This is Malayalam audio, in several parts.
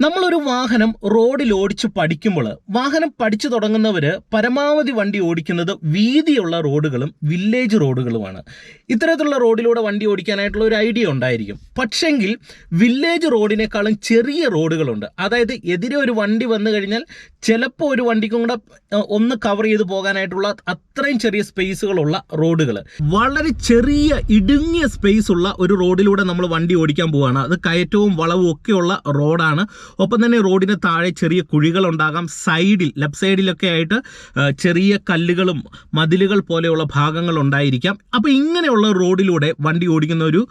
നമ്മളൊരു വാഹനം റോഡിൽ ഓടിച്ച് പഠിക്കുമ്പോൾ വാഹനം പഠിച്ചു തുടങ്ങുന്നവർ പരമാവധി വണ്ടി ഓടിക്കുന്നത് വീതിയുള്ള റോഡുകളും വില്ലേജ് റോഡുകളുമാണ്. ഇത്തരത്തിലുള്ള റോഡിലൂടെ വണ്ടി ഓടിക്കാനായിട്ടുള്ള ഒരു ഐഡിയ ഉണ്ടായിരിക്കും. പക്ഷെങ്കിൽ വില്ലേജ് റോഡിനേക്കാളും ചെറിയ റോഡുകളുണ്ട്. അതായത് എതിരെ ഒരു വണ്ടി വന്നു കഴിഞ്ഞാൽ ചിലപ്പോൾ ഒരു വണ്ടിക്കും കൂടെ ഒന്ന് കവർ ചെയ്ത് പോകാനായിട്ടുള്ള അത്രയും ചെറിയ സ്പേസുകളുള്ള റോഡുകൾ വളരെ ചെറിയ ഇടുങ്ങിയ സ്പേസ് ഉള്ള ഒരു റോഡിലൂടെ നമ്മൾ വണ്ടി ഓടിക്കാൻ പോവുകയാണ് അത് കയറ്റവും വളവും ഒക്കെയുള്ള റോഡാണ്. ഒപ്പം തന്നെ റോഡിന് താഴെ ചെറിയ കുഴികൾ ഉണ്ടാകാം സൈഡിൽ ലെഫ്റ്റ് സൈഡിലൊക്കെ ആയിട്ട് ചെറിയ കല്ലുകളും മതിലുകൾ പോലെയുള്ള ഭാഗങ്ങൾ ഉണ്ടായിരിക്കാം. അപ്പോൾ ഇങ്ങനെയുള്ള റോഡിലൂടെ വണ്ടി ഓടിക്കുന്ന ഒരു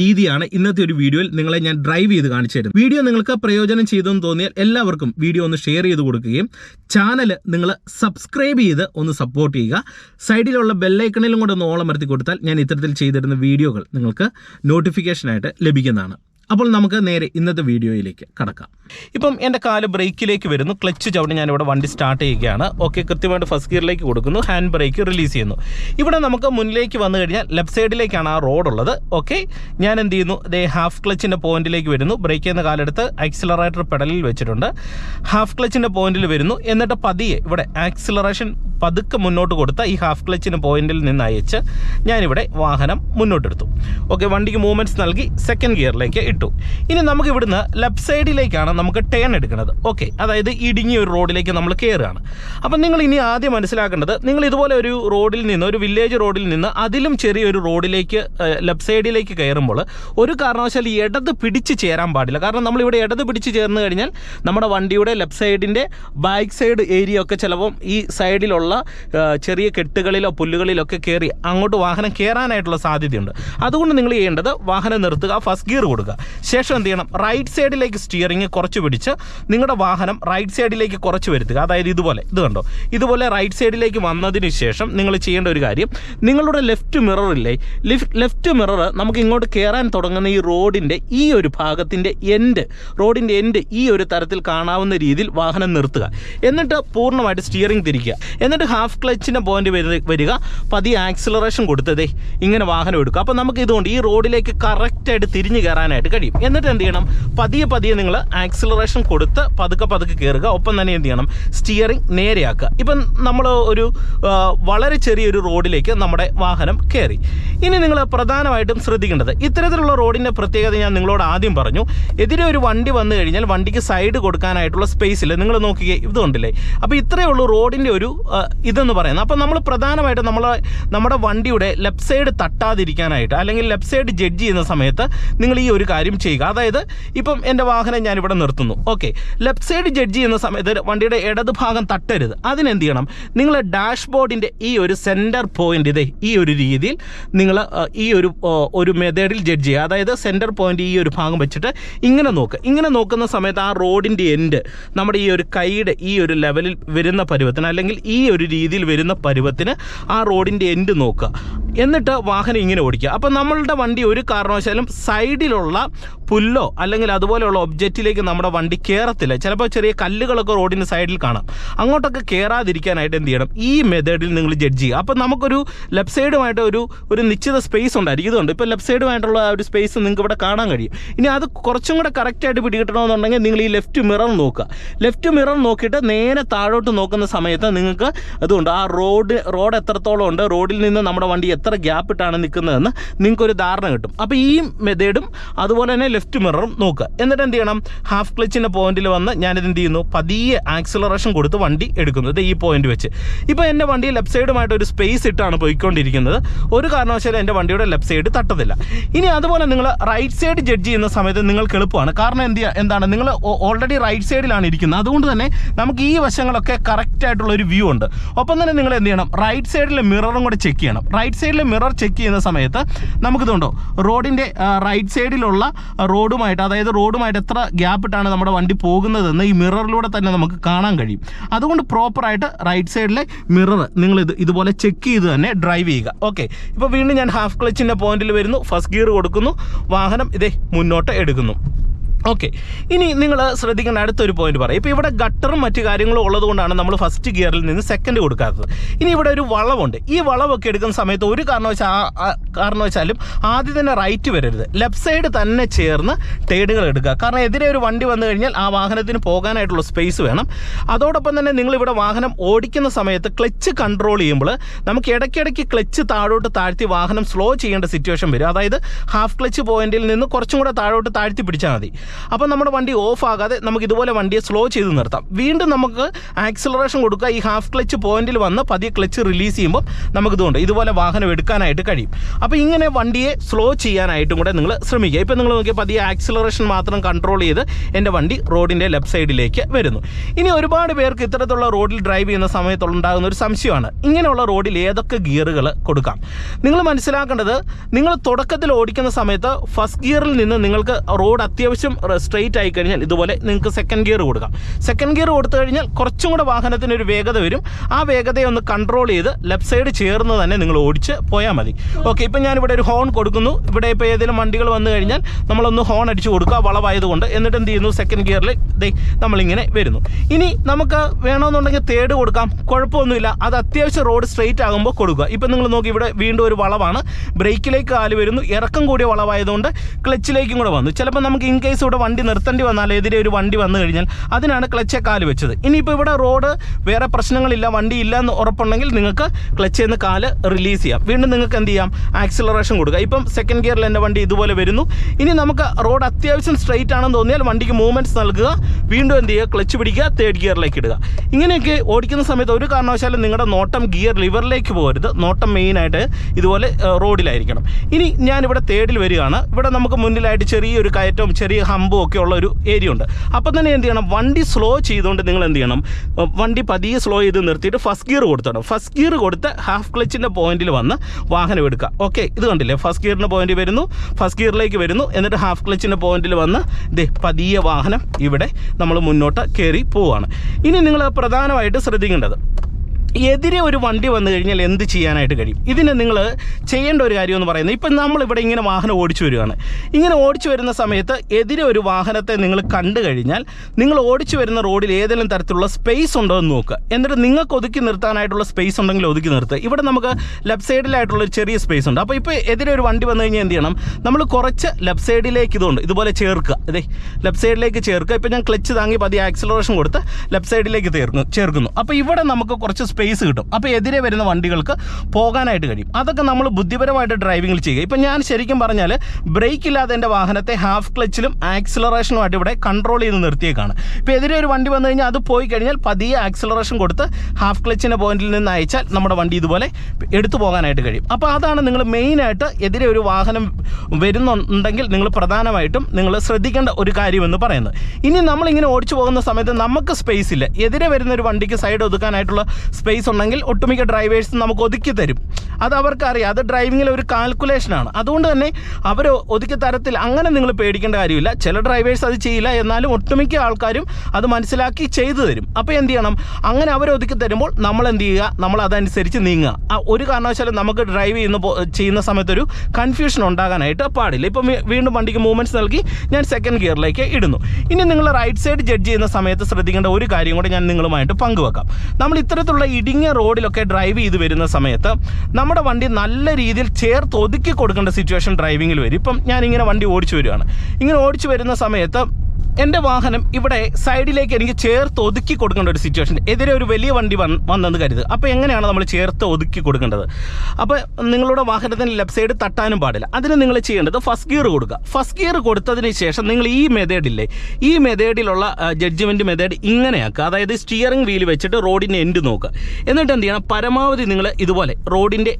രീതിയാണ് ഇന്നത്തെ ഒരു വീഡിയോയിൽ നിങ്ങളെ ഞാൻ ഡ്രൈവ് ചെയ്ത് കാണിച്ചു തരും വീഡിയോ നിങ്ങൾക്ക് പ്രയോജനം ചെയ്തെന്ന് തോന്നിയാൽ എല്ലാവർക്കും വീഡിയോ ഒന്ന് ഷെയർ ചെയ്ത് കൊടുക്കുകയും ചാനൽ നിങ്ങൾ സബ്സ്ക്രൈബ് ചെയ്ത് ഒന്ന് സപ്പോർട്ട് ചെയ്യുക. സൈഡിലുള്ള ബെല്ലൈക്കണിലും കൂടെ ഒന്ന് ഓളമർത്തി കൊടുത്താൽ ഞാൻ ഇത്തരത്തിൽ ചെയ്തിരുന്ന വീഡിയോകൾ നിങ്ങൾക്ക് നോട്ടിഫിക്കേഷനായിട്ട് ലഭിക്കുന്നതാണ്. അപ്പോൾ നമുക്ക് നേരെ ഇന്നത്തെ വീഡിയോയിലേക്ക് കടക്കാം. ഇപ്പം എന്റെ കാൽ ബ്രേക്കിലേക്ക് വരുന്നു. ക്ലച്ച് ചവിട്ടി ഞാനിവിടെ വണ്ടി സ്റ്റാർട്ട് ചെയ്യുകയാണ്. ഓക്കെ കൃത്യമായിട്ട് ഫസ്റ്റ് ഗിയറിലേക്ക് കൊടുക്കുന്നു. ഹാൻഡ് ബ്രേക്ക് റിലീസ് ചെയ്യുന്നു. ഇവിടെ നമുക്ക് മുന്നിലേക്ക് വന്നു കഴിഞ്ഞാൽ ലെഫ്റ്റ് സൈഡിലേക്കാണ് ആ റോഡ് ഉള്ളത്. ഓക്കെ ഞാൻ എന്ത് ചെയ്യുന്നു? ദേ ഹാഫ് ക്ലച്ചിന്റെ പോയിന്റിലേക്ക് വരുന്നു. ബ്രേക്ക് ചെയ്യുന്ന കാലെടുത്ത് ആക്സിലറേറ്റർ പെഡലിൽ വെച്ചിട്ടുണ്ട്. ഹാഫ് ക്ലച്ചിന്റെ പോയിന്റിൽ വരുന്നു. എന്നിട്ട് പതിയെ ഇവിടെ ആക്സിലറേഷൻ പതുക്കെ മുന്നോട്ട് കൊടുത്ത ഈ ഹാഫ് ക്ലച്ചിന് പോയിന്റിൽ നിന്ന് അയച്ച് ഞാനിവിടെ വാഹനം മുന്നോട്ടെടുത്തു. ഓക്കെ വണ്ടിക്ക് മൂവ്മെന്റ്സ് നൽകി സെക്കൻഡ് ഗിയറിലേക്ക് ഇട്ടു. ഇനി നമുക്ക് ഇവിടുന്ന് ലെഫ്റ്റ് സൈഡിലേക്കാണ് നമുക്ക് ടേൺ എടുക്കുന്നത്. ഓക്കെ അതായത് ഇടുങ്ങിയ ഒരു റോഡിലേക്ക് നമ്മൾ കയറുകയാണ് അപ്പം നിങ്ങൾ ഇനി ആദ്യം മനസ്സിലാക്കേണ്ടത് നിങ്ങൾ ഇതുപോലെ ഒരു റോഡിൽ നിന്ന് ഒരു വില്ലേജ് റോഡിൽ നിന്ന് അതിലും ചെറിയൊരു റോഡിലേക്ക് ലെഫ്റ്റ് സൈഡിലേക്ക് കയറുമ്പോൾ ഒരു കാരണവശാൽ ഇടത് പിടിച്ച് ചേരാൻ പാടില്ല. കാരണം നമ്മളിവിടെ ഇടത് പിടിച്ച് ചേർന്ന് കഴിഞ്ഞാൽ നമ്മുടെ വണ്ടിയുടെ ലെഫ്റ്റ് സൈഡിന്റെ ബാക്ക് സൈഡ് ഏരിയ ഒക്കെ ചിലപ്പം ഈ സൈഡിലുള്ള ആ, ചെറിയ കെട്ടുകളിലോ പുല്ലുകളിലോ ഒക്കെ കയറി അങ്ങോട്ട് വാഹനം കയറാനായിട്ടുള്ള സാധ്യതയുണ്ട്. അതുകൊണ്ട് നിങ്ങൾ ചെയ്യേണ്ടത് വാഹനം നിർത്തുക ഫസ്റ്റ് ഗിയർ കൊടുക്കുക. ശേഷം എന്ത് ചെയ്യണം? റൈറ്റ് സൈഡിലേക്ക് സ്റ്റിയറിംഗ് കുറച്ച് പിടിച്ച് നിങ്ങളുടെ വാഹനം റൈറ്റ് സൈഡിലേക്ക് കുറച്ച് വരുത്തുക. അതായത് ഇതുപോലെ ഇത് കണ്ടോ? ഇതുപോലെ റൈറ്റ് സൈഡിലേക്ക് വന്നതിന് ശേഷം നിങ്ങൾ ചെയ്യേണ്ട ഒരു കാര്യം നിങ്ങളുടെ ലെഫ്റ്റ് മിററില്ലേ ലിഫ്റ്റ് ലെഫ്റ്റ് മിറർ നമുക്ക് ഇങ്ങോട്ട് കയറാൻ തുടങ്ങുന്ന ഈ റോഡിന്റെ ഈ ഒരു ഭാഗത്തിന്റെ എൻഡ് റോഡിന്റെ എൻഡ് ഈ ഒരു തരത്തിൽ കാണാവുന്ന രീതിയിൽ വാഹനം നിർത്തുക. എന്നിട്ട് പൂർണമായിട്ട് സ്റ്റിയറിംഗ് തിരിക്കുക. എന്നിട്ട് ഹാഫ് ക്ലച്ചിന്റെ പോയിന്റ് വരിക. പതിയെ ആക്സിലറേഷൻ കൊടുത്തതേ ഇങ്ങനെ വാഹനം എടുക്കുക. അപ്പോൾ നമുക്ക് ഇതുകൊണ്ട് ഈ റോഡിലേക്ക് കറക്റ്റായിട്ട് തിരിഞ്ഞ് കയറാനായിട്ട് കഴിയും. എന്നിട്ട് എന്ത് ചെയ്യണം? പതിയെ പതിയെ നിങ്ങൾ ആക്സിലറേഷൻ കൊടുത്ത് പതുക്കെ പതുക്കെ കയറുക. ഒപ്പം തന്നെ എന്ത് ചെയ്യണം? സ്റ്റിയറിംഗ് നേരെയാക്കുക. ഇപ്പം നമ്മൾ ഒരു വളരെ ചെറിയൊരു റോഡിലേക്ക് നമ്മുടെ വാഹനം കയറി. ഇനി നിങ്ങൾ പ്രധാനമായിട്ടും ശ്രദ്ധിക്കേണ്ടത് ഇത്തരത്തിലുള്ള റോഡിന്റെ പ്രത്യേകത ഞാൻ നിങ്ങളോട് ആദ്യം പറഞ്ഞു. എതിരെ ഒരു വണ്ടി വന്നു കഴിഞ്ഞാൽ വണ്ടിക്ക് സൈഡ് കൊടുക്കാനായിട്ടുള്ള സ്പേസ് ഇല്ല? നിങ്ങൾ നോക്കിയേ ഇതുകൊണ്ടില്ലേ അപ്പോൾ ഇത്രയേ ഉള്ളൂ റോഡിന്റെ ഒരു ഇതെന്ന് പറയുന്നത്. അപ്പോൾ നമ്മൾ പ്രധാനമായിട്ട് നമ്മൾ നമ്മുടെ വണ്ടിയുടെ ലെഫ്റ്റ് സൈഡ് തട്ടാതിരിക്കാനായിട്ട് അല്ലെങ്കിൽ ലെഫ്റ്റ് സൈഡ് ജഡ്ജ് ചെയ്യുന്ന സമയത്ത് നിങ്ങൾ ഈ ഒരു കാര്യം ചെയ്യുക. അതായത് ഇപ്പം എന്റെ വാഹനം ഞാനിവിടെ നിർത്തുന്നു. ഓക്കെ ലെഫ്റ്റ് സൈഡ് ജഡ്ജ് ചെയ്യുന്ന സമയത്ത് വണ്ടിയുടെ ഇടത് ഭാഗം തട്ടരുത്. അതിനെന്ത് ചെയ്യണം? നിങ്ങൾ ഡാഷ്ബോർഡിന്റെ ഈ ഒരു സെന്റർ പോയിന്റ് ഇതേ ഈ ഒരു രീതിയിൽ നിങ്ങൾ ഈ ഒരു ഒരു മെത്തേഡിൽ ജഡ്ജ് ചെയ്യുക. അതായത് സെന്റർ പോയിന്റ് ഈ ഒരു ഭാഗം വെച്ചിട്ട് ഇങ്ങനെ നോക്കുക ഇങ്ങനെ നോക്കുന്ന സമയത്ത് ആ റോഡിന്റെ എൻഡ് നമ്മുടെ ഈ ഒരു കൈയുടെ ഈ ഒരു ലെവലിൽ വരുന്ന പരുവത്തിന് അല്ലെങ്കിൽ ഈ ഒരു രീതിയിൽ വരുന്ന പരുവത്തിന് ആ റോഡിന്റെ എൻഡ് നോക്കുക. എന്നിട്ട് വാഹനം ഇങ്ങനെ ഓടിക്കുക. അപ്പോൾ നമ്മളുടെ വണ്ടി ഒരു കാരണവശാലും സൈഡിലുള്ള പുല്ലോ അല്ലെങ്കിൽ അതുപോലെയുള്ള ഒബ്ജക്റ്റിലേക്ക് നമ്മുടെ വണ്ടി കയറത്തില്ല ചിലപ്പോൾ ചെറിയ കല്ലുകളൊക്കെ റോഡിന്റെ സൈഡിൽ കാണാം. അങ്ങോട്ടൊക്കെ കയറാതിരിക്കാനായിട്ട് എന്ത് ചെയ്യണം? ഈ മെത്തേഡിൽ നിങ്ങൾ ജഡ്ജ് ചെയ്യുക. അപ്പോൾ നമുക്കൊരു ലെഫ്റ്റ് സൈഡുമായിട്ട് ഒരു ഒരു നിശ്ചിത സ്പേസ് ഉണ്ടായിരിക്കും. ഇതുണ്ട്. ഇപ്പോൾ ലെഫ്റ്റ് സൈഡുമായിട്ടുള്ള ആ ഒരു സ്പേസ് നിങ്ങൾക്ക് ഇവിടെ കാണാൻ കഴിയും. ഇനി അത് കുറച്ചും കൂടെ കറക്റ്റായിട്ട് പിടികിട്ടണമെന്നുണ്ടെങ്കിൽ നിങ്ങൾ ഈ ലെഫ്റ്റ് മിറർ നോക്കുക. ലെഫ്റ്റ് മിറർ നോക്കിയിട്ട് നേരെ താഴോട്ട് നോക്കുന്ന സമയത്ത് നിങ്ങൾക്ക് അതുകൊണ്ട് ആ റോഡ് റോഡ് എത്രത്തോളം ഉണ്ട്? റോഡിൽ നിന്ന് നമ്മുടെ വണ്ടി എത്ര ഗ്യാപ്പ് ഇട്ടാണ് നിൽക്കുന്നതെന്ന് നിങ്ങൾക്കൊരു ധാരണ കിട്ടും. അപ്പോൾ ഈ മെത്തേഡും അതുപോലെ തന്നെ ലെഫ്റ്റ് മിററും നോക്കുക. എന്നിട്ട് എന്ത് ചെയ്യണം? ഹാഫ് ക്ലച്ചിന്റെ പോയിന്റിൽ വന്ന് ഞാനിത് എന്ത് ചെയ്യുന്നു? പതിയെ ആക്സിലറേഷൻ കൊടുത്ത് വണ്ടി എടുക്കുന്നത് ഈ പോയിന്റ് വെച്ച്. ഇപ്പോൾ എന്റെ വണ്ടി ലെഫ്റ്റ് സൈഡുമായിട്ട് ഒരു സ്പേസ് ഇട്ടാണ് പോയിക്കൊണ്ടിരിക്കുന്നത്. ഒരു കാരണവശാലും എന്റെ വണ്ടിയുടെ ലെഫ്റ്റ് സൈഡ് തട്ടത്തില്ല. ഇനി അതുപോലെ നിങ്ങൾ റൈറ്റ് സൈഡ് ജഡ്ജ് ചെയ്യുന്ന സമയത്ത് നിങ്ങൾക്ക് എളുപ്പമാണ്. കാരണം എന്ത് എന്താണ്? നിങ്ങൾ ഓൾറെഡി റൈറ്റ് സൈഡിലാണ് ഇരിക്കുന്നത്. അതുകൊണ്ട് തന്നെ നമുക്ക് ഈ വശങ്ങളൊക്കെ കറക്റ്റ് ആയിട്ടുള്ള ഒരു വ്യൂ ഉണ്ട്. ഒപ്പം തന്നെ നിങ്ങൾ എന്ത് ചെയ്യണം? റൈറ്റ് സൈഡിലെ മിററും കൂടെ ചെക്ക് ചെയ്യണം. റൈറ്റ് സൈഡ് സൈഡിൽ മിറർ ചെക്ക് ചെയ്യുന്ന സമയത്ത് നമുക്കിതുണ്ടോ? റോഡിന്റെ റൈറ്റ് സൈഡിലുള്ള റോഡുമായിട്ട് അതായത് റോഡുമായിട്ട് എത്ര ഗ്യാപ്പ് ഇട്ടാണ് നമ്മുടെ വണ്ടി പോകുന്നതെന്ന് ഈ മിററിലൂടെ തന്നെ നമുക്ക് കാണാൻ കഴിയും. അതുകൊണ്ട് പ്രോപ്പറായിട്ട് റൈറ്റ് സൈഡിലെ മിറർ നിങ്ങൾ ഇത് ഇതുപോലെ ചെക്ക് ചെയ്ത് തന്നെ ഡ്രൈവ് ചെയ്യുക. ഓക്കെ ഇപ്പോൾ വീണ്ടും ഞാൻ ഹാഫ് ക്ലച്ചിന്റെ പോയിന്റിൽ വരുന്നു. ഫസ്റ്റ് ഗിയർ കൊടുക്കുന്നു. വാഹനം ഇതേ മുന്നോട്ട് എടുക്കുന്നു. ഓക്കെ ഇനി നിങ്ങൾ ശ്രദ്ധിക്കേണ്ട അടുത്തൊരു പോയിന്റ് പറയാം. ഇപ്പോൾ ഇവിടെ ഗട്ടറും മറ്റു കാര്യങ്ങളും ഉള്ളതുകൊണ്ടാണ് നമ്മൾ ഫസ്റ്റ് ഗിയറിൽ നിന്ന് സെക്കൻഡ് കൊടുക്കാത്തത്. ഇനി ഇവിടെ ഒരു വളവുണ്ട്. ഈ വളവൊക്കെ എടുക്കുന്ന സമയത്ത് ഒരു കാരണവശാ കാരണവശാലും ആദ്യം തന്നെ റൈറ്റ് വരരുത്. ലെഫ്റ്റ് സൈഡ് തന്നെ ചേർന്ന് ടേഡുകൾ എടുക്കുക. കാരണം എതിരെ ഒരു വണ്ടി വന്നു കഴിഞ്ഞാൽ ആ വാഹനത്തിന് പോകാനായിട്ടുള്ള സ്പേസ് വേണം. അതോടൊപ്പം തന്നെ നിങ്ങൾ ഇവിടെ വാഹനം ഓടിക്കുന്ന സമയത്ത് ക്ലച്ച് കൺട്രോൾ ചെയ്യുമ്പോൾ നമുക്ക് ഇടയ്ക്കിടയ്ക്ക് ക്ലച്ച് താഴോട്ട് താഴ്ത്തി വാഹനം സ്ലോ ചെയ്യേണ്ട സിറ്റുവേഷൻ വരും. അതായത് ഹാഫ് ക്ലച്ച് പോയിന്റിൽ നിന്ന് കുറച്ചും കൂടെ താഴോട്ട് താഴ്ത്തി പിടിച്ചാൽ മതി. അപ്പോൾ നമ്മുടെ വണ്ടി ഓഫ് ആകാതെ നമുക്ക് ഇതുപോലെ വണ്ടിയെ സ്ലോ ചെയ്ത് നിർത്താം. വീണ്ടും നമുക്ക് ആക്സിലറേഷൻ കൊടുക്കുക. ഈ ഹാഫ് ക്ലച്ച് പോയിന്റിൽ വന്ന് പതിയെ ക്ലച്ച് റിലീസ് ചെയ്യുമ്പോൾ നമുക്ക് ഇതുകൊണ്ട് ഇതുപോലെ വാഹനം എടുക്കാനായിട്ട് കഴിയും. അപ്പോൾ ഇങ്ങനെ വണ്ടിയെ സ്ലോ ചെയ്യാനായിട്ടും കൂടെ നിങ്ങൾ ശ്രമിക്കുക. ഇപ്പോൾ നിങ്ങൾ നോക്കിയാൽ പതിയെ ആക്സിലറേഷൻ മാത്രം കൺട്രോൾ ചെയ്ത് എന്റെ വണ്ടി റോഡിന്റെ ലെഫ്റ്റ് സൈഡിലേക്ക് വരുന്നു. ഇനി ഒരുപാട് പേർക്ക് ഇത്തരത്തിലുള്ള റോഡിൽ ഡ്രൈവ് ചെയ്യുന്ന സമയത്തുണ്ടാകുന്ന ഒരു സംശയമാണ്. ഇങ്ങനെയുള്ള റോഡിൽ ഏതൊക്കെ ഗിയറുകൾ കൊടുക്കാം? നിങ്ങൾ മനസ്സിലാക്കേണ്ടത് നിങ്ങൾ തുടക്കത്തിൽ ഓടിക്കുന്ന സമയത്ത് ഫസ്റ്റ് ഗിയറിൽ നിന്ന് നിങ്ങൾക്ക് റോഡ് അത്യാവശ്യം സ്ട്രെയിറ്റ് ആയി കഴിഞ്ഞാൽ ഇതുപോലെ നിങ്ങൾക്ക് സെക്കൻഡ് ഗിയർ കൊടുക്കാം. സെക്കൻഡ് ഗിയർ കൊടുത്തു കഴിഞ്ഞാൽ കുറച്ചും കൂടെ വാഹനത്തിന് ഒരു വേഗത വരും. ആ വേഗതയെ ഒന്ന് കൺട്രോൾ ചെയ്ത് ലെഫ്റ്റ് സൈഡ് ചേർന്ന് തന്നെ നിങ്ങൾ ഓടിച്ച് പോയാൽ മതി. ഓക്കെ ഇപ്പം ഞാനിവിടെ ഒരു ഹോൺ കൊടുക്കുന്നു. ഇവിടെ ഇപ്പോൾ ഏതെങ്കിലും വണ്ടികൾ വന്നു കഴിഞ്ഞാൽ നമ്മളൊന്ന് ഹോൺ അടിച്ച് കൊടുക്കുക വളവായതുകൊണ്ട്. എന്നിട്ട് എന്ത് ചെയ്യുന്നു? സെക്കൻഡ് ഗിയറിൽ ദേ നമ്മളിങ്ങനെ വരുന്നു. ഇനി നമുക്ക് വേണമെന്നുണ്ടെങ്കിൽ തേർഡ് കൊടുക്കാം. കുഴപ്പമൊന്നുമില്ല. അത് അത്യാവശ്യം റോഡ് സ്ട്രെയിറ്റ് ആകുമ്പോൾ കൊടുക്കുക. ഇപ്പം നിങ്ങൾ നോക്കി ഇവിടെ വീണ്ടും ഒരു വളവാണ്. ബ്രേക്കിലേക്ക് കാൽ വരുന്നു. ഇറക്കം കൂടിയ വളവായതുകൊണ്ട് ക്ലച്ചിലേക്കും കൂടെ വന്നു. ചിലപ്പോൾ നമുക്ക് ഇൻ കേസ് ഇവിടെ വണ്ടി നിർത്തേണ്ടി വന്നാൽ എതിരെ ഒരു വണ്ടി വന്നു കഴിഞ്ഞാൽ അതിനാണ് ക്ലച്ചെ കാൽ വെച്ചത്. ഇനിയിപ്പോൾ ഇവിടെ റോഡ് വേറെ പ്രശ്നങ്ങളില്ല വണ്ടി ഇല്ല എന്ന് ഉറപ്പുണ്ടെങ്കിൽ നിങ്ങൾക്ക് ക്ലച്ചിൽ നിന്ന് കാൽ റിലീസ് ചെയ്യാം. വീണ്ടും നിങ്ങൾക്ക് എന്ത് ചെയ്യാം? ആക്സിലറേഷൻ കൊടുക്കുക. ഇപ്പം സെക്കൻഡ് ഗിയറിൽ എന്റെ വണ്ടി ഇതുപോലെ വരുന്നു. ഇനി നമുക്ക് റോഡ് അത്യാവശ്യം സ്ട്രെയിറ്റ് ആണെന്ന് തോന്നിയാൽ വണ്ടിക്ക് മൂവ്മെന്റ്സ് നൽകുക. വീണ്ടും എന്ത് ചെയ്യുക? ക്ലച്ച് പിടിക്കുക തേർഡ് ഗിയറിലേക്ക് ഇടുക. ഇങ്ങനെയൊക്കെ ഓടിക്കുന്ന സമയത്ത് ഒരു കാരണവശാലും നിങ്ങളുടെ നോട്ടം ഗിയർ ലിവറിലേക്ക് പോകരുത്. നോട്ടം മെയിനായിട്ട് ഇതുപോലെ റോഡിലായിരിക്കണം. ഇനി ഞാനിവിടെ തേർഡിൽ വരികയാണ്. ഇവിടെ നമുക്ക് മുന്നിലായിട്ട് ചെറിയൊരു കയറ്റവും ചെറിയ ഹമ്പും ഒക്കെ ഉള്ള ഒരു ഏരിയ ഉണ്ട്. അപ്പം തന്നെ എന്ത് ചെയ്യണം? വണ്ടി സ്ലോ ചെയ്തുകൊണ്ട് നിങ്ങൾ എന്ത് ചെയ്യണം? വണ്ടി പതിയെ സ്ലോ ചെയ്ത് നിർത്തിയിട്ട് ഫസ്റ്റ് ഗിയർ കൊടുത്തോണം ഫസ്റ്റ് ഗിയർ കൊടുത്ത് ഹാഫ് ക്ലച്ചിന്റെ പോയിന്റിൽ വന്ന് വാഹനം എടുക്കുക. ഓക്കെ ഇത് കണ്ടില്ലേ? ഫസ്റ്റ് ഗിയറിന്റെ പോയിന്റ് വരുന്നു. ഫസ്റ്റ് ഗിയറിലേക്ക് വരുന്നു. എന്നിട്ട് ഹാഫ് ക്ലച്ചിന്റെ പോയിന്റിൽ വന്ന് ദേ പതിയെ വാഹനം ഇവിടെ നമ്മൾ മുന്നോട്ട് കയറി പോവുകയാണ് ഇനി നിങ്ങൾ പ്രധാനമായിട്ട് ശ്രദ്ധിക്കേണ്ടത് എതിരെ ഒരു വണ്ടി വന്നു കഴിഞ്ഞാൽ എന്ത് ചെയ്യാനായിട്ട് കഴിയും? ഇതിന് നിങ്ങൾ ചെയ്യേണ്ട ഒരു കാര്യമെന്ന് പറയുന്നത് ഇപ്പം നമ്മളിവിടെ ഇങ്ങനെ വാഹനം ഓടിച്ചു വരികയാണ്. ഇങ്ങനെ ഓടിച്ചു വരുന്ന സമയത്ത് എതിരെ ഒരു വാഹനത്തെ നിങ്ങൾ കണ്ടു കഴിഞ്ഞാൽ നിങ്ങൾ ഓടിച്ചു വരുന്ന റോഡിൽ ഏതെങ്കിലും തരത്തിലുള്ള സ്പേസ് ഉണ്ടോ എന്ന് നോക്കുക. എന്നിട്ട് നിങ്ങൾക്ക് ഒതുക്കി നിർത്താനായിട്ടുള്ള സ്പേസ് ഉണ്ടെങ്കിൽ ഒതുക്കി നിർത്തുക. ഇവിടെ നമുക്ക് ലെഫ്റ്റ് സൈഡിലായിട്ടുള്ള ഒരു ചെറിയ സ്പേസ് ഉണ്ട്. അപ്പോൾ ഇപ്പോൾ എതിരെ ഒരു വണ്ടി വന്നു കഴിഞ്ഞാൽ എന്ത് ചെയ്യണം? നമ്മൾ കുറച്ച് ലെഫ്റ്റ് സൈഡിലേക്ക് ഇതുണ്ട്. ഇതുപോലെ ചേർക്കുക. അതെ ലെഫ്റ്റ് സൈഡിലേക്ക് ചേർക്കുക. ഇപ്പോൾ ഞാൻ ക്ലച്ച് താങ്ങി പതിയെ ആക്സിലറേഷൻ കൊടുത്ത് ലെഫ്റ്റ് സൈഡിലേക്ക് തീർക്കുന്നു ചേർക്കുന്നു. അപ്പോൾ ഇവിടെ നമുക്ക് കുറച്ച് സ്പേസ് കിട്ടും. അപ്പോൾ എതിരെ വരുന്ന വണ്ടികൾക്ക് പോകാനായിട്ട് കഴിയും. അതൊക്കെ നമ്മൾ ബുദ്ധിപരമായിട്ട് ഡ്രൈവിങ്ങിൽ ചെയ്യുക. ഇപ്പം ഞാൻ ശരിക്കും പറഞ്ഞാൽ ബ്രേക്ക് ഇല്ലാതെ എന്റെ വാഹനത്തെ ഹാഫ് ക്ലച്ചിലും ആക്സിലറേഷനുമായിട്ട് ഇവിടെ കൺട്രോൾ ചെയ്ത് നിർത്തിയേക്കാണ്. ഇപ്പോൾ എതിരെ ഒരു വണ്ടി വന്നു കഴിഞ്ഞാൽ അത് പോയി കഴിഞ്ഞാൽ പതിയെ ആക്സിലറേഷൻ കൊടുത്ത് ഹാഫ് ക്ലച്ചിന്റെ പോയിന്റിൽ നിന്ന് അയച്ചാൽ നമ്മുടെ വണ്ടി ഇതുപോലെ എടുത്തു പോകാനായിട്ട് കഴിയും. അപ്പോൾ അതാണ് നിങ്ങൾ മെയിനായിട്ട് എതിരെ ഒരു വാഹനം വരുന്നുണ്ടെങ്കിൽ നിങ്ങൾ പ്രധാനമായിട്ടും നിങ്ങൾ ശ്രദ്ധിക്കേണ്ട ഒരു കാര്യമെന്ന് പറയുന്നത്. ഇനി നമ്മളിങ്ങനെ ഓടിച്ചു പോകുന്ന സമയത്ത് നമുക്ക് സ്പേസ് ഇല്ല. എതിരെ വരുന്ന ഒരു വണ്ടിക്ക് സൈഡ് ഒതുക്കാനായിട്ടുള്ള സ്പേസ് ഉണ്ടെങ്കിൽ ഒട്ടുമിക്ക ഡ്രൈവേഴ്സ് നമുക്ക് ഒതുക്കി തരും. അത് അവർക്കറിയാം. അത് ഡ്രൈവിങ്ങിൽ ഒരു കാൽക്കുലേഷനാണ് അതുകൊണ്ട് തന്നെ അവർ ഒതുക്കി തരത്തിൽ അങ്ങനെ നിങ്ങൾ പേടിക്കേണ്ട കാര്യമില്ല. ചില ഡ്രൈവേഴ്സ് അത് ചെയ്യില്ല. എന്നാലും ഒട്ടുമിക്ക ആൾക്കാരും അത് മനസ്സിലാക്കി ചെയ്തു തരും. അപ്പോൾ എന്ത് ചെയ്യണം? അങ്ങനെ അവർ ഒതുക്കി തരുമ്പോൾ നമ്മൾ എന്ത് ചെയ്യുക? നമ്മൾ അതനുസരിച്ച് നീങ്ങുക. ഒരു കാരണവശാലും നമുക്ക് ഡ്രൈവ് ചെയ്യുന്ന ചെയ്യുന്ന സമയത്തൊരു കൺഫ്യൂഷൻ ഉണ്ടാകാനായിട്ട് പാടില്ല. ഇപ്പം വീണ്ടും വണ്ടിക്ക് മൂവ്മെന്റ്സ് നൽകി ഞാൻ സെക്കൻഡ് ഗിയറിലേക്ക് ഇടുന്നു. ഇനി നിങ്ങൾ റൈറ്റ് സൈഡ് ജഡ്ജ് ചെയ്യുന്ന സമയത്ത് ശ്രദ്ധിക്കേണ്ട ഒരു കാര്യം കൂടെ ഞാൻ നിങ്ങളുമായിട്ട് പങ്കുവെക്കാം. നമ്മൾ ഇത്തരത്തിലുള്ള ഇടുങ്ങിയ റോഡിലൊക്കെ ഡ്രൈവ് ചെയ്ത് വരുന്ന സമയത്ത് നമ്മുടെ വണ്ടി നല്ല രീതിയിൽ ചേർത്ത് ഒതുക്കി കൊടുക്കേണ്ട സിറ്റുവേഷൻ ഡ്രൈവിങ്ങിൽ വരും. ഇപ്പം ഞാനിങ്ങനെ വണ്ടി ഓടിച്ചു വരികയാണ്. ഇങ്ങനെ ഓടിച്ചു വരുന്ന സമയത്ത് എന്റെ വാഹനം ഇവിടെ സൈഡിലേക്ക് എനിക്ക് ചേർത്ത് ഒതുക്കി കൊടുക്കേണ്ട ഒരു സിറ്റുവേഷൻ എതിരെ ഒരു വലിയ വണ്ടി വന്ന് വന്നെന്ന് കരുതുക അപ്പോൾ എങ്ങനെയാണ് നമ്മൾ ചേർത്ത് ഒതുക്കി കൊടുക്കേണ്ടത്? അപ്പോൾ നിങ്ങളുടെ വാഹനത്തിന് ലെഫ്റ്റ് സൈഡ് തട്ടാനും പാടില്ല. അതിന് നിങ്ങൾ ചെയ്യേണ്ടത് ഫസ്റ്റ് ഗിയർ കൊടുക്കുക. ഫസ്റ്റ് ഗിയർ കൊടുത്തതിന് ശേഷം നിങ്ങൾ ഈ മെതേഡില്ലേ ഈ മെതേഡിലുള്ള ജഡ്ജ്മെന്റ് മെതേഡ് ഇങ്ങനെയാക്കുക അതായത് സ്റ്റിയറിംഗ് വീൽ വെച്ചിട്ട് റോഡിന്റെ എൻഡ് നോക്കുക. എന്നിട്ട് എന്ത് ചെയ്യണം? പരമാവധി നിങ്ങൾ ഇതുപോലെ റോഡിന്റെ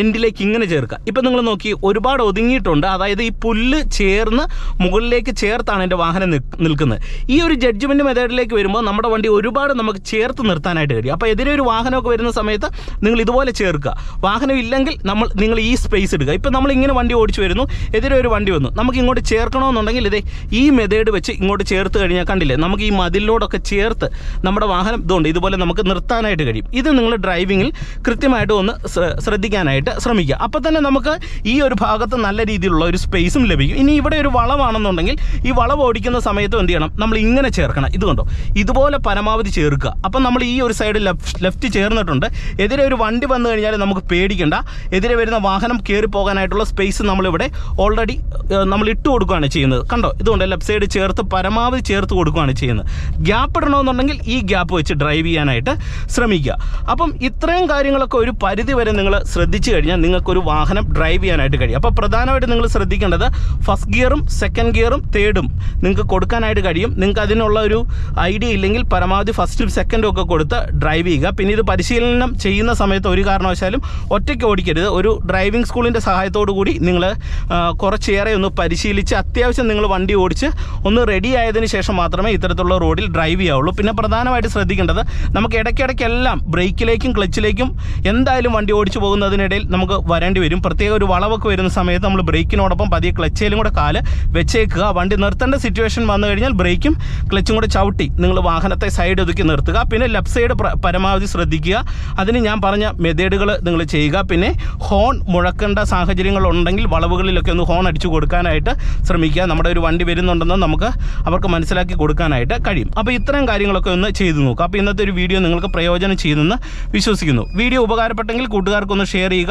എൻഡിലേക്ക് ഇങ്ങനെ ചേർക്കുക. ഇപ്പം നിങ്ങൾ നോക്കി ഒരുപാട് ഒതുങ്ങിയിട്ടുണ്ട്. അതായത് ഈ പുല്ല് ചേർന്ന് മുകളിലേക്ക് ചേർത്താണ് എന്റെ വാഹനം നിൽക്കുന്നത് ഈ ഒരു ജഡ്ജ്മെന്റ് മെത്തേഡിലേക്ക് വരുമ്പോൾ നമ്മുടെ വണ്ടി ഒരുപാട് നമുക്ക് ചേർത്ത് നിർത്താനായിട്ട് കഴിയും. അപ്പോൾ എതിരെ ഒരു വാഹനമൊക്കെ വരുന്ന സമയത്ത് നിങ്ങൾ ഇതുപോലെ ചേർക്കുക. വാഹനം ഇല്ലെങ്കിൽ നമ്മൾ നിങ്ങൾ ഈ സ്പേസ് എടുക്കുക ഇപ്പോൾ നമ്മൾ ഇങ്ങനെ വണ്ടി ഓടിച്ചു വരുന്നു എതിരെ ഒരു വണ്ടി വന്നു. നമുക്ക് ഇങ്ങോട്ട് ചേർക്കണമെന്നുണ്ടെങ്കിൽ ഇതേ ഈ മെത്തേഡ് വെച്ച് ഇങ്ങോട്ട് ചേർത്ത് കഴിഞ്ഞാൽ കണ്ടില്ലേ നമുക്ക് ഈ മതിലിനോടൊക്കെ ചേർത്ത് നമ്മുടെ വാഹനം ഇതുകൊണ്ട് ഇതുപോലെ നമുക്ക് നിർത്താനായിട്ട് കഴിയും. ഇത് നിങ്ങൾ ഡ്രൈവിങ്ങിൽ കൃത്യമായിട്ട് ഒന്ന് ശ്ര- ശ്രദ്ധിക്കാനായിട്ട് ശ്രമിക്കുക. അപ്പോൾ തന്നെ നമുക്ക് ഈ ഒരു ഭാഗത്ത് നല്ല രീതിയിലുള്ള ഒരു സ്പേസും ലഭിക്കും. ഇനി ഇവിടെ ഒരു വളവാണെന്നുണ്ടെങ്കിൽ ഈ വളവ് ഓടിക്കുന്ന സമയത്ത് എന്ത് ചെയ്യണം? നമ്മൾ ഇങ്ങനെ ചേർക്കണം. ഇത് കണ്ടോ? ഇതുപോലെ പരമാവധി ചേർക്കുക. അപ്പം നമ്മൾ ഈ ഒരു സൈഡ് ലെഫ്റ്റ് ലെഫ്റ്റ് ചേർന്നിട്ടുണ്ട്. എതിരെ ഒരു വണ്ടി വന്നു കഴിഞ്ഞാൽ നമുക്ക് പേടിക്കണ്ട. എതിരെ വരുന്ന വാഹനം കയറി പോകാനായിട്ടുള്ള സ്പേസ് നമ്മളിവിടെ ഓൾറെഡി നമ്മൾ ഇട്ട് കൊടുക്കുകയാണ് ചെയ്യുന്നത്. കണ്ടോ? ഇതുകൊണ്ട് ലെഫ്റ്റ് സൈഡ് ചേർത്ത് പരമാവധി ചേർത്ത് കൊടുക്കുകയാണ് ചെയ്യുന്നത്. ഗ്യാപ്പ് ഇടണമെന്നുണ്ടെങ്കിൽ ഈ ഗ്യാപ്പ് വെച്ച് ഡ്രൈവ് ചെയ്യാനായിട്ട് ശ്രമിക്കുക. അപ്പം ഇത്രയും കാര്യങ്ങളൊക്കെ ഒരു പരിധി വരെ നിങ്ങൾ ശ്രദ്ധിച്ചു കഴിഞ്ഞാൽ നിങ്ങൾക്കൊരു വാഹനം ഡ്രൈവ് ചെയ്യാനായിട്ട് കഴിയും. അപ്പോൾ പ്രധാനമായിട്ട് നിങ്ങൾ ശ്രദ്ധിക്കേണ്ടത് ഫസ്റ്റ് ഗിയറും സെക്കൻഡ് ഗിയറും തേർഡും നിങ്ങൾക്ക് കൊടുക്കാനായിട്ട് കഴിയും. നിങ്ങൾക്ക് അതിനുള്ള ഒരു ഐഡിയ ഇല്ലെങ്കിൽ പരമാവധി ഫസ്റ്റും സെക്കൻഡും ഒക്കെ കൊടുത്ത് ഡ്രൈവ് ചെയ്യുക. പിന്നെ ഇത് പരിശീലനം ചെയ്യുന്ന സമയത്ത് ഒരു കാരണവശാലും ഒറ്റയ്ക്ക് ഓടിക്കരുത്. ഒരു ഡ്രൈവിംഗ് സ്കൂളിന്റെ സഹായത്തോടു കൂടി നിങ്ങൾ കുറച്ചേറെ ഒന്ന് പരിശീലിച്ച് അത്യാവശ്യം നിങ്ങൾ വണ്ടി ഓടിച്ച് ഒന്ന് റെഡി ആയതിനു ശേഷം മാത്രമേ ഇത്തരത്തിലുള്ള റോഡിൽ ഡ്രൈവ് ചെയ്യാവുള്ളൂ. പിന്നെ പ്രധാനമായിട്ട് ശ്രദ്ധിക്കേണ്ടത് നമുക്ക് ഇടയ്ക്കിടയ്ക്കെല്ലാം ബ്രേക്കിലേക്കും ക്ലച്ചിലേക്കും എന്തായാലും വണ്ടി ഓടിച്ചു പോകുന്നതിനിടയിൽ നമുക്ക് വരേണ്ടി വരും. പ്രത്യേക ഒരു വളവൊക്കെ വരുന്ന സമയത്ത് നമ്മൾ ബ്രേക്കിനോടൊപ്പം പതിയെ ക്ലച്ചിലും കൂടെ കാൽ വെച്ചേക്കുക. വണ്ടി നിർത്തേണ്ട സിറ്റുവേഷൻ വന്നു കഴിഞ്ഞാൽ ബ്രേക്കും ക്ലച്ചും കൂടെ ചവിട്ടി നിങ്ങൾ വാഹനത്തെ സൈഡ് ഒതുക്കി നിർത്തുക. പിന്നെ ലെഫ്റ്റ് സൈഡ് പരമാവധി ശ്രദ്ധിക്കുക. അതിന് ഞാൻ പറഞ്ഞ മെത്തേഡുകൾ നിങ്ങൾ ചെയ്യുക. പിന്നെ ഹോൺ മുഴക്കേണ്ട സാഹചര്യങ്ങളുണ്ടെങ്കിൽ വളവുകളിലൊക്കെ ഒന്ന് ഹോൺ അടിച്ചു കൊടുക്കാനായിട്ട് ശ്രമിക്കുക. നമ്മുടെ ഒരു വണ്ടി വരുന്നുണ്ടെന്ന് നമുക്ക് അവർക്ക് മനസ്സിലാക്കി കൊടുക്കാനായിട്ട് കഴിയും. അപ്പോൾ ഇത്തരം കാര്യങ്ങളൊക്കെ ഒന്ന് ചെയ്തു നോക്കുക. അപ്പോൾ ഇന്നത്തെ ഒരു വീഡിയോ നിങ്ങൾക്ക് പ്രയോജനം ചെയ്യുമെന്ന് വിശ്വസിക്കുന്നു. വീഡിയോ ഉപകാരപ്പെട്ടെങ്കിൽ കൂട്ടുകാർക്കൊന്ന് ഷെയർ ചെയ്യുക.